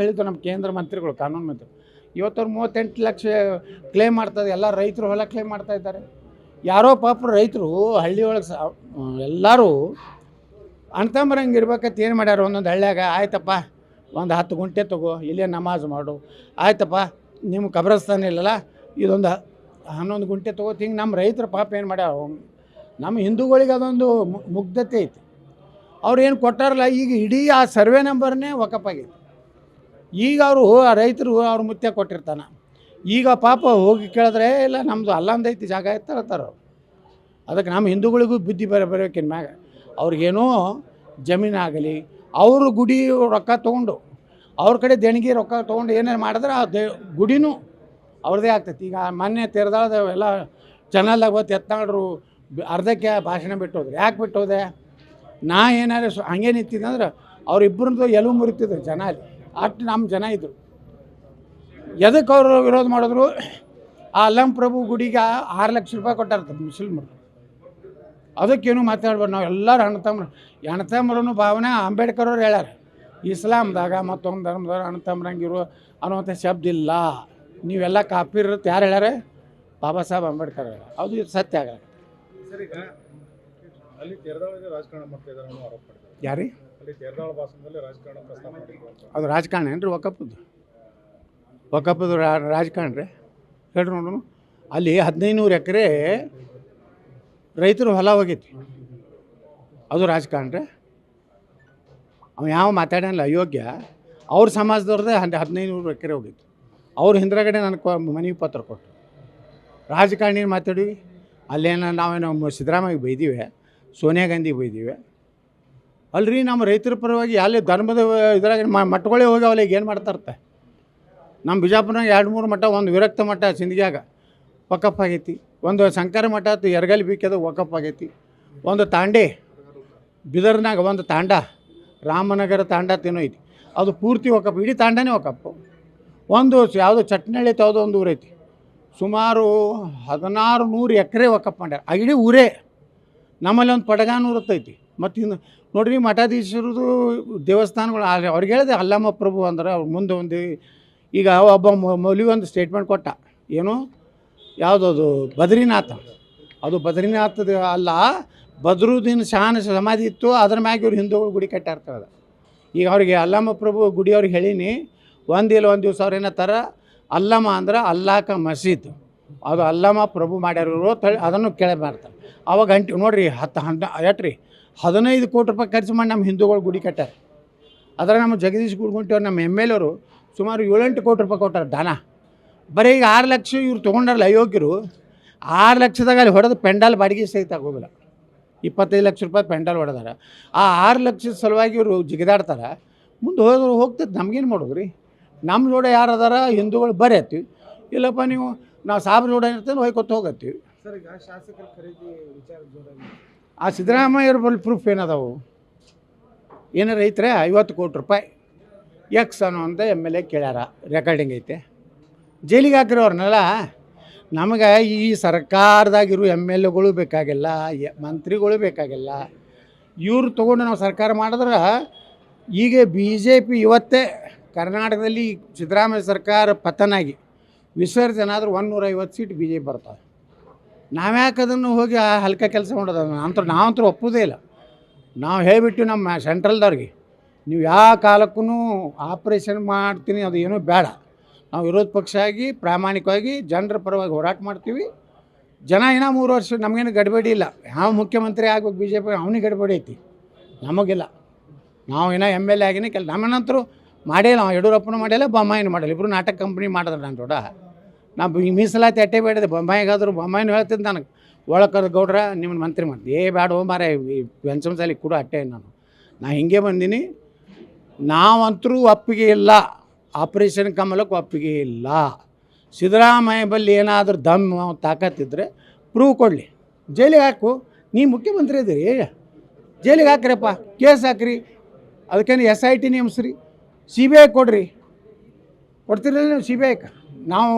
ಹೇಳಿದ್ದು ನಮ್ಮ ಕೇಂದ್ರ ಮಂತ್ರಿಗಳು, ಕಾನೂನು ಮಂತ್ರಿ. ಇವತ್ತವ್ರು ಮೂವತ್ತೆಂಟು ಲಕ್ಷ ಕ್ಲೇಮ್ ಮಾಡ್ತದೆ ಎಲ್ಲ ರೈತರು ಹೊಲ ಕ್ಲೇಮ್ ಮಾಡ್ತಾ ಇದ್ದಾರೆ. ಯಾರೋ ಪಾಪ ರೈತರು ಹಳ್ಳಿ ಒಳಗೆ ಸಾ, ಎಲ್ಲರೂ ಅಣ್ತಂಬರಂಗೆ ಇರ್ಬೇಕಂತ ಏನು ಮಾಡ್ಯಾರ? ಒಂದೊಂದು ಹಳ್ಳಿಯಾಗ, ಆಯ್ತಪ್ಪ, ಒಂದು ಹತ್ತು ಗುಂಟೆ ತಗೋ, ಇಲ್ಲೇ ನಮಾಜ್ ಮಾಡು. ಆಯ್ತಪ್ಪ ನಿಮ್ಮ ಕಬ್ರಸ್ತಾನ ಇಲ್ಲಲ್ಲ, ಇದೊಂದು ಹನ್ನೊಂದು ಗುಂಟೆ ತಗೋ ಹಿಂಗೆ ನಮ್ಮ ರೈತರ ಪಾಪ ಏನು ಮಾಡ್ಯಾರ? ನಮ್ಮ ಹಿಂದೂಗಳಿಗೆ ಅದೊಂದು ಮುಗ್ಧತೆ ಐತಿ. ಅವ್ರು ಏನು ಕೊಟ್ಟಾರಲ್ಲ, ಈಗ ಇಡೀ ಆ ಸರ್ವೆ ನಂಬರ್ನೇ ವಕಪ್ಪಾಗೈತಿ ಈಗ ಅವರು, ಆ ರೈತರು ಅವ್ರ ಮುತ್ಯ ಕೊಟ್ಟಿರ್ತಾನೆ. ಈಗ ಪಾಪ ಹೋಗಿ ಕೇಳಿದ್ರೆ, ಇಲ್ಲ ನಮ್ಮದು ಅಲ್ಲಂದೈತಿ ಜಾಗ ಹೇಳ್ತಾರೆ ಅದಕ್ಕೆ ನಮ್ಮ ಹಿಂದೂಗಳಿಗೂ ಬುದ್ಧಿ ಬರ ಬರಬೇಕಿನ ಮ್ಯಾಗ. ಅವ್ರಿಗೇನೋ ಜಮೀನಾಗಲಿ ಅವರು ಗುಡಿ ರೊಕ್ಕ ತೊಗೊಂಡು, ಅವ್ರ ಕಡೆ ದೇಣಿಗೆ ರೊಕ್ಕ ತೊಗೊಂಡು ಏನೇನು ಮಾಡಿದ್ರೆ ಆ ದೇ, ಗುಡಿನೂ ಅವ್ರದ್ದೇ ಆಗ್ತೈತಿ. ಈಗ ಮೊನ್ನೆ ತೆರೆದಾಳದ ಎಲ್ಲ ಚಾನಲ್ದಾಗ ಗೊತ್ತು ಎತ್ತಾಡ್ರು ಅರ್ಧಕ್ಕೆ ಭಾಷಣ ಬಿಟ್ಟೋದ್ರು. ಯಾಕೆ ಬಿಟ್ಟೋದೆ? ನಾ ಏನಾದ್ರು ಸ- ಹಂಗೆ ನಿಂತಿದ್ದೆ ಅಂದ್ರೆ ಅವ್ರಿಬ್ಬರದ್ದು ಎಲುವು ಮುರಿತಿದ್ರು ಜನ ಅಲ್ಲಿ. ಅಷ್ಟು ನಮ್ಮ ಜನ ಇದ್ದರು ಎದಕ್ಕೆ ಅವರು ವಿರೋಧ ಮಾಡಿದ್ರು? ಆ ಅಲ್ಲಂ ಪ್ರಭು ಗುಡಿಗೆ ಆರು ಲಕ್ಷ ರೂಪಾಯಿ ಕೊಟ್ಟಾರ ಮುಸ್ಲಿಮರು. ಅದಕ್ಕೇನು ಮಾತಾಡ್ಬಾರ್ದು, ನಾವು ಎಲ್ಲರೂ ಅಣ್ಣತಮ್ರು ಅಣ್ಣತಮ್ಮರನ್ನು ಭಾವನೆ ಅಂಬೇಡ್ಕರ್ ಅವ್ರು ಹೇಳ್ಯಾರ. ಇಸ್ಲಾಮ್ದಾಗ ಮತ್ತೊಂದು ಧರ್ಮದವ್ರು ಅಣ್ಣತಮ್ಮರಂಗಿರು ಅನ್ನುವಂಥ ಶಬ್ದ ಇಲ್ಲ. ನೀವೆಲ್ಲ ಕಾಪಿರ್ ಯಾರು ಹೇಳ್ಯಾರ? ಬಾಬಾ ಸಾಹೇಬ್ ಅಂಬೇಡ್ಕರ್ ಅದು ಸತ್ಯ ಆಗ ಅಲ್ಲಿ ತೆರದಾಳದ ರಾಜಕಾರಣ ಮಾಡ್ತಾ ಇದ್ದಾರೆ ಅನ್ನೋ ಆರೋಪ ಮಾಡಿದ್ದಾರೆ. ಯಾರಿ? ಅಲ್ಲಿ ತೆರದಾಳ ಭಾಷಣದಲ್ಲಿ ರಾಜಕಾರಣ ಪ್ರಸ್ತಾಪ ಮಾಡಿದ್ರು ಅಂತ. ಅದು ರಾಜಕಾರಣ ಏನು ರೀ ಒಕ್ಕಪ್ಪದ್ದು? ಒಕ್ಕಪ್ಪದ್ದು ರಾ- ರಾಜಕಾರಣ ರೀ. ಹೇಳ್ರಿ ನೋಡೋಣ ಅಲ್ಲಿ ಹದಿನೈನೂರು ಎಕರೆ ರೈತರು ಹೊಲ ಹೋಗೈತಿ ಅದು ರಾಜಕಾರಣ ರೀ. ಅವ ಯಾವ ಮಾತಾಡಲ್ಲ ಅಯೋಗ್ಯ. ಅವ್ರ ಸಮಾಜದವ್ರದ್ದೇ ಹಂಡ್ ಹದಿನೈನೂರು ಎಕರೆ ಹೋಗೈತಿ ಅವ್ರ ಹಿಂದ್ರಗಡೆ ನನಗೆ ಮನವಿ ಪತ್ರ ಕೊಟ್ಟರು ರಾಜಕಾರಣಿ ಮಾತಾಡಿವಿ? ಅಲ್ಲೇನ ನಾವೇನೋ ಸಿದ್ದರಾಮಯ್ಯ ಬೈದಿವೆ. ಸೋನಿಯಾ ಗಾಂಧಿ ಬೈದಿವೆ. ಅಲ್ರಿ ನಮ್ಮ ರೈತರ ಪರವಾಗಿ ಅಲ್ಲಿ ಧರ್ಮದ ಇದ್ರಾಗ ಮಠಗಳೇ ಹೋಗಿ ಈಗ ಏನು ಮಾಡ್ತಾರತ್ತೆ ನಮ್ಮ ಬಿಜಾಪುರನಾಗ ಎರಡು ಮೂರು ಮಠ, ಒಂದು ವಿರಕ್ತ ಮಠ ಸಿಂದಗ್ಯಾಗ ಒಕಪ್ ಆಗೈತಿ. ಒಂದು ಶಂಕರ ಮಠ ಆತು ಎರಗಲ್ ಬೀಕದ ಒಕಪ್ ಆಗೈತಿ. ಒಂದು ತಾಂಡೆ, ಬಿದರ್ನಾಗ ಒಂದು ತಾಂಡ, ರಾಮನಗರ ತಾಂಡ ತಿನ್ನೋ ಐತಿ. ಅದು ಪೂರ್ತಿ ಒಕಪ್ ಇಡೀ ತಾಂಡನೇ ಒಕಪ್ಪು ಒಂದು ಯಾವುದೋ ಚಟ್ನಳ್ಳಿ ಯಾವುದೋ ಒಂದು ಊರೈತಿ ಸುಮಾರು ಹದಿನಾರು ನೂರು ಎಕರೆ ವಕಪ್ ಮಾಡ್ಯಾರ. ಆ ಇಡೀ ಊರೇ ನಮ್ಮಲ್ಲಿ ಒಂದು ಪಡಗಾನೂರು ಇರುತ್ತೈತಿ ಮತ್ತು ಇನ್ನು ನೋಡ್ರಿ ಮಠಾಧೀಶರದು ದೇವಸ್ಥಾನಗಳು ಅವ್ರಿಗೆ ಹೇಳಿದೆ, ಅಲ್ಲಮ್ಮ ಪ್ರಭು ಅಂದ್ರೆ ಅವ್ರ ಮುಂದೆ ಒಂದು ಈಗ ಒಬ್ಬ ಮೌಲಿ ಒಂದು ಸ್ಟೇಟ್ಮೆಂಟ್ ಕೊಟ್ಟ. ಏನು? ಯಾವುದದು? ಬದ್ರಿನಾಥ. ಅದು ಬದ್ರಿನಾಥದ ಅಲ್ಲ, ಬದ್ರುದ್ದೀನ್ ಶಾನ್ ಸಮಾಧಿ ಇತ್ತು, ಅದ್ರ ಮ್ಯಾಗೆ ಇವ್ರು ಹಿಂದೂಗಳು ಗುಡಿ ಕಟ್ಟಾರ್ತಾರೆ ಈಗ ಅವ್ರಿಗೆ ಅಲ್ಲಮ್ಮ ಪ್ರಭು ಗುಡಿ ಅವ್ರಿಗೆ ಹೇಳೀನಿ, ಒಂದಿಲ್ಲ ಒಂದು ದಿವಸ ಅವ್ರು ಏನತ್ತಾರ ಅಲ್ಲಮ್ಮ ಅಂದ್ರೆ ಅಲ್ಲಾಕ ಮಸೀದ್. ಅದು ಅಲ್ಲಮ್ಮ ಪ್ರಭು ಮಾಡ್ಯಾರ ಅದನ್ನು ಕೇಳಿ ಅವಾಗ ಅಂಟಿವಿ ನೋಡಿರಿ ಹತ್ತು ಹಂಡ ಎಟ್ರಿ, ಹದಿನೈದು ಕೋಟಿ ರೂಪಾಯಿ ಖರ್ಚು ಮಾಡಿ ನಮ್ಮ ಹಿಂದೂಗಳು ಗುಡಿ ಕಟ್ಟಾರ ಅದರ ನಮ್ಮ ಜಗದೀಶ್ ಗುಡ್ಗುಂಟಿ ನಮ್ಮ ಎಂ ಎಲ್ ಅವರು ಸುಮಾರು ಏಳೆಂಟು ಕೋಟಿ ರೂಪಾಯಿ ಕೊಟ್ಟಾರೆ ದಾನ ಬರೀ ಈಗ ಆರು ಲಕ್ಷ ಇವ್ರು ತೊಗೊಂಡಾರಲ್ಲ ಅಯೋಗ್ಯರು, ಆರು ಲಕ್ಷದಾಗ ಅಲ್ಲಿ ಹೊಡೆದು ಪೆಂಡಾಲ್ ಬಾಡಿಗೆ ಸಹಿತ ಆಗೋದಿಲ್ಲ. ಇಪ್ಪತ್ತೈದು ಲಕ್ಷ ರೂಪಾಯಿ ಪೆಂಡಾಲ್ ಹೊಡೆದಾರ. ಆ ಆರು ಲಕ್ಷದ ಸಲುವಾಗಿ ಇವರು ಜಿಗಿದಾಡ್ತಾರೆ. ಮುಂದೆ ಹೋದ್ರೆ ಹೋಗ್ತದೆ, ನಮಗೇನು ಮಾಡೋದು ರೀ ನಮ್ಮ ಜೋಡ ಯಾರು ಅದಾರ? ಹಿಂದೂಗಳು ಬರೀ ಹತ್ತೀವಿ. ಇಲ್ಲಪ್ಪ ನೀವು, ನಾವು ಸಾಬ್ರ ಜೋಡ ಇರ್ತೇವೆ ಹೋಯ್ಕೊತ ಹೋಗತ್ತೀವಿ. ಆ ಸಿದ್ದರಾಮಯ್ಯವ್ರ ಬಳಿ ಪ್ರೂಫ್ ಏನದಾವು? ಏನಾರ ಐತ್ರೆ ಐವತ್ತು ಕೋಟಿ ರೂಪಾಯಿ ಎಕ್ಸ್ ಅಂತ ಎಂ ಎಲ್ ಎ ಕೇಳ್ಯಾರ ರೆಕಾರ್ಡಿಂಗ್ ಐತೆ. ಜೈಲಿಗೆ ಹಾಕಿರೋರ್ನೆಲ್ಲ, ನಮಗೆ ಈ ಸರ್ಕಾರದಾಗಿರೋ ಎಂ ಎಲ್ ಎಗಳು ಬೇಕಾಗಿಲ್ಲ ಮಂತ್ರಿಗಳು ಬೇಕಾಗಿಲ್ಲ. ಇವ್ರು ತೊಗೊಂಡು ನಾವು ಸರ್ಕಾರ ಮಾಡಿದ್ರೆ, ಈಗ ಬಿ ಜೆ ಪಿ ಇವತ್ತೇ ಕರ್ನಾಟಕದಲ್ಲಿ ಸಿದ್ದರಾಮಯ್ಯ ಸರ್ಕಾರ ಪತನಾಗಿ, ವಿಸರ್ಜನೆ ಆದರೂ ಒಂದು ನೂರೈವತ್ತು ಸೀಟ್ ಬಿ ಜೆ ಪಿ ಬರ್ತಾವೆ. ನಾವ್ಯಾಕೆ ಅದನ್ನು ಹೋಗಿ ಆ ಹಲ್ಕ ಕೆಲಸ ಮಾಡೋದು? ಅಂತ ನಾವಂತೂ ಒಪ್ಪೋದೇ ಇಲ್ಲ. ನಾವು ಹೇಳಿಬಿಟ್ಟು ನಮ್ಮ ಸೆಂಟ್ರಲ್ದವ್ರಿಗೆ ನೀವು ಯಾವ ಕಾಲಕ್ಕೂ ಆಪ್ರೇಷನ್ ಮಾಡ್ತೀನಿ, ಅದು ಏನೂ ಬೇಡ. ನಾವು ವಿರೋಧ ಪಕ್ಷ ಆಗಿ, ಪ್ರಾಮಾಣಿಕವಾಗಿ ಜನರ ಪರವಾಗಿ ಹೋರಾಟ ಮಾಡ್ತೀವಿ. ಜನ ಏನೋ ಮೂರು ವರ್ಷ ನಮಗೇನು ಗಡ್ಬಡಿ ಇಲ್ಲ. ಯಾವ ಮುಖ್ಯಮಂತ್ರಿ ಆಗ್ಬೇಕು ಬಿ ಜೆ ಪಿ ಅವನಿಗೆ ಗಡ್ಬಡಿ ಐತಿ. ನಮಗಿಲ್ಲ. ನಾವು ಏನೋ ಎಂ ಎಲ್ ಎ ಆಗಿನೇ ಕೆಲ ನಮ್ಮನಂತರೂ ಮಾಡೇ ಇಲ್ಲ. ಅವ ಯಡಿಯೂರಪ್ಪನೂ ಮಾಡಿಲ್ಲ ಬೊಮ್ಮಾಯಿನೂ ಮಾಡಿಲ್ಲ ಇಬ್ಬರು ನಾಟಕ ಕಂಪ್ನಿ ಮಾಡಿದ್ರೆ ನಾನು ದೊಡ್ಡ ನಾ ಈ ಮೀಸಲಾತಿ ಅಟ್ಟೆ ಬೇಡದೆ. ಬೊಮ್ಮಾಯಿಗಾದ್ರು ಬೊಮ್ಮಾಯಿನೂ ಹೇಳ್ತಿದ್ದೆ ನನಗೆ ಒಳಕರ್ ಗೌಡ್ರ ನಿಮ್ಮನ್ನ ಮಂತ್ರಿ ಮಾಡ್ತೀನಿ. ಏ ಬೇಡ ಓ ಈ ಪೆನ್ಷನ್ ಸಾಲಿ ಕೂಡ ಅಟ್ಟೆ ನಾನು. ನಾ ಹಿಂಗೆ ಬಂದೀನಿ. ನಾವಂತರೂ ಒಪ್ಪಿಗೆ ಇಲ್ಲ. ಆಪರೇಷನ್ ಕಮಲಕ್ಕೆ ಒಪ್ಪಿಗೆ ಇಲ್ಲ. ಸಿದ್ದರಾಮಯ್ಯ ಬಲ್ಲಿ ಏನಾದರೂ ದಮ್ ತಾಕತ್ತಿದ್ರೆ ಪ್ರೂವ್ ಕೊಡಲಿ. ಜೈಲಿಗೆ ಹಾಕು. ನೀ ಮುಖ್ಯಮಂತ್ರಿ ಇದ್ದೀರಿ ಜೈಲಿಗೆ ಹಾಕ್ರಪ್ಪ. ಕೇಸ್ ಹಾಕ್ರಿ. ಅದಕ್ಕೇನು ಎಸ್ ಐ ಟಿ ನೇಮಿಸ್ರಿ ಸಿ ಬಿ ಐ ಕೊಡ್ರಿ. ಕೊಡ್ತಿರಲ್ಲ ನೀವು ಸಿ ಬಿ ಐಗೆ ನಾವು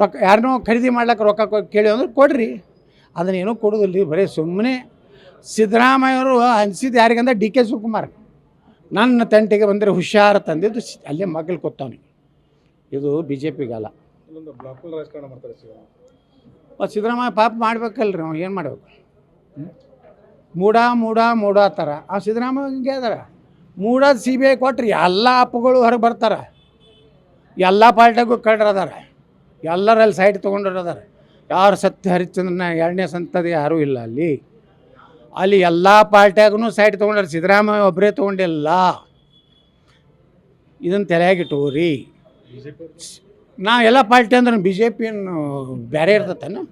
ರೊಕ್ಕ ಯಾರನ್ನೋ ಖರೀದಿ ಮಾಡ್ಲಿಕ್ಕೆ ರೊಕ್ಕ ಕೇಳಿ ಅಂದ್ರೆ ಕೊಡ್ರಿ. ಅದನ್ನೇನೂ ಕೊಡೋದಿಲ್ಲ ರೀ ಬರೀ ಸುಮ್ಮನೆ ಸಿದ್ದರಾಮಯ್ಯವರು ಅನಿಸಿದ್ದು ಯಾರಿಗಂದ್ರೆ ಡಿ ಕೆ ಶಿವಕುಮಾರ್. ನನ್ನ ತಂಟೆಗೆ ಬಂದರೆ ಹುಷಾರು ತಂದಿದ್ದು ಅಲ್ಲೇ ಮಗ್ಲು ಕೊತ್ತವನು ಇದು ಬಿ ಜೆ ಪಿಗಲ್ಲ ಮತ್ತು ಸಿದ್ದರಾಮಯ್ಯ ಪಾಪ ಮಾಡ್ಬೇಕಲ್ರಿ ನಾವು ಏನು ಮಾಡಬೇಕು? ಮೂಡ ಮೂಡ ಮೂಡ ಥರ ಆ ಸಿದ್ದರಾಮಯ್ಯ ಹಿಂಗೆ ಅದಾರ. ಮೂಡ ಸಿ ಬಿ ಐ ಕೊಟ್ರಿ ಎಲ್ಲ ಅಪ್ಪಗಳು ಹೊರಗೆ ಬರ್ತಾರೆ. ಎಲ್ಲ ಪಾರ್ಟಿಗೂ ಕಳ್ರು ಅದಾರ ಎಲ್ಲರಲ್ಲಿ ಸೈಟ್ ತೊಗೊಂಡವ್ರು ಅದಾರ. ಯಾರು ಸತ್ಯ ಹರಿಶ್ಚಂದ್ರನ ಎರಡನೇ ಸಂತತಿ ಯಾರೂ ಇಲ್ಲ ಅಲ್ಲಿ. ಅಲ್ಲಿ ಎಲ್ಲ ಪಾರ್ಟಿಯಾಗೂ ಸೈಟ್ ತೊಗೊಂಡಾರೆ ಸಿದ್ದರಾಮಯ್ಯ ಒಬ್ಬರೇ ತೊಗೊಂಡಿಲ್ಲ. ಇದನ್ನು ತಲೆಯಾಗಿಟ್ಟುರಿ ನಾ ಎಲ್ಲ ಪಾರ್ಟಿ ಅಂದ್ರೆ ಬಿ ಜೆ ಪಿಯನ್ನು ಬೇರೆ ಇರ್ತತೇನು?